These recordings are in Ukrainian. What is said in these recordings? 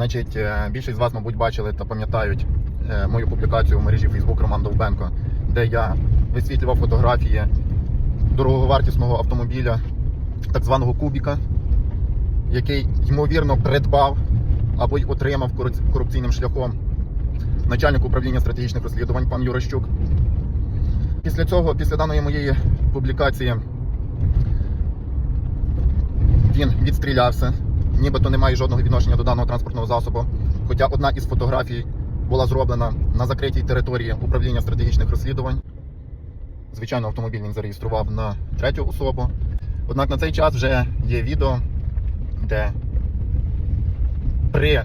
Значить, е, більшість з вас, мабуть, бачили та пам'ятають е, мою публікацію в мережі Facebook Роман Довбенко, де я висвітлював фотографії дороговартісного автомобіля, так званого Кубіка, який ймовірно придбав або й отримав корупційним шляхом начальник управління стратегічних розслідувань пан Юрощук. Після цього, після даної моєї публікації, він відстрілявся, нібито не має жодного відношення до даного транспортного засобу. Хоча одна із фотографій була зроблена на закритій території управління стратегічних розслідувань. Звичайно, автомобіль він зареєстрував на третю особу. Однак на цей час вже є відео, де при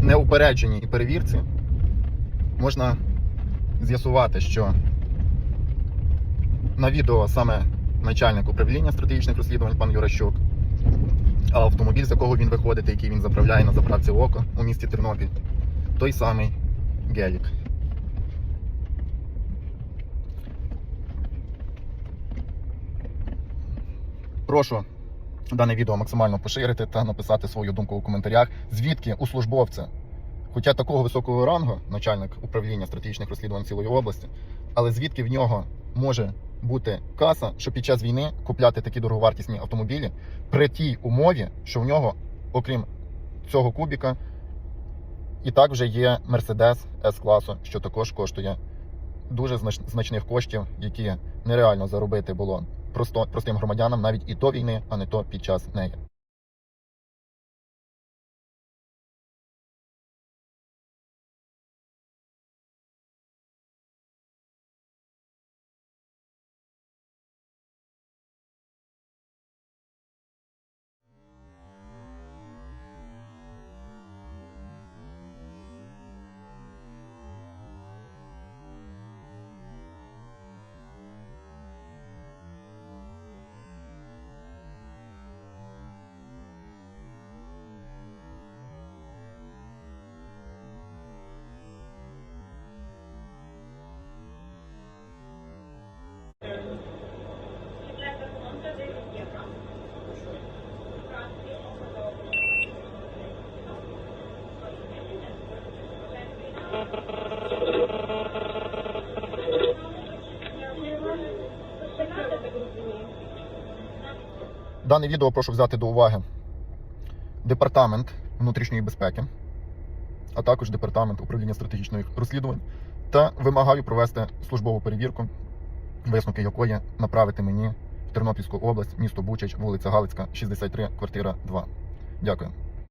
неупередженій перевірці можна з'ясувати, що на відео саме начальник управління стратегічних розслідувань пан Юращук, автомобіль, з якого він виходить, який він заправляє на заправці ОКО у місті Тернопіль, той самий Гелік. Прошу дане відео максимально поширити та написати свою думку у коментарях, звідки у службовця, хоча такого високого рангу, начальник управління стратегічних розслідувань цілої області, але звідки в нього може бути каса, щоб під час війни купляти такі дороговартісні автомобілі при тій умові, що в нього, окрім цього кубіка, і так вже є Mercedes S-класу, що також коштує дуже значних коштів, які нереально заробити було простим громадянам навіть і до війни, а не то під час неї. Дане відео прошу взяти до уваги департамент внутрішньої безпеки, а також департамент управління стратегічних розслідувань та вимагаю провести службову перевірку, висновки якої направити мені в Тернопільську область, місто Бучач, вулиця Галицька, 63, квартира 2. Дякую.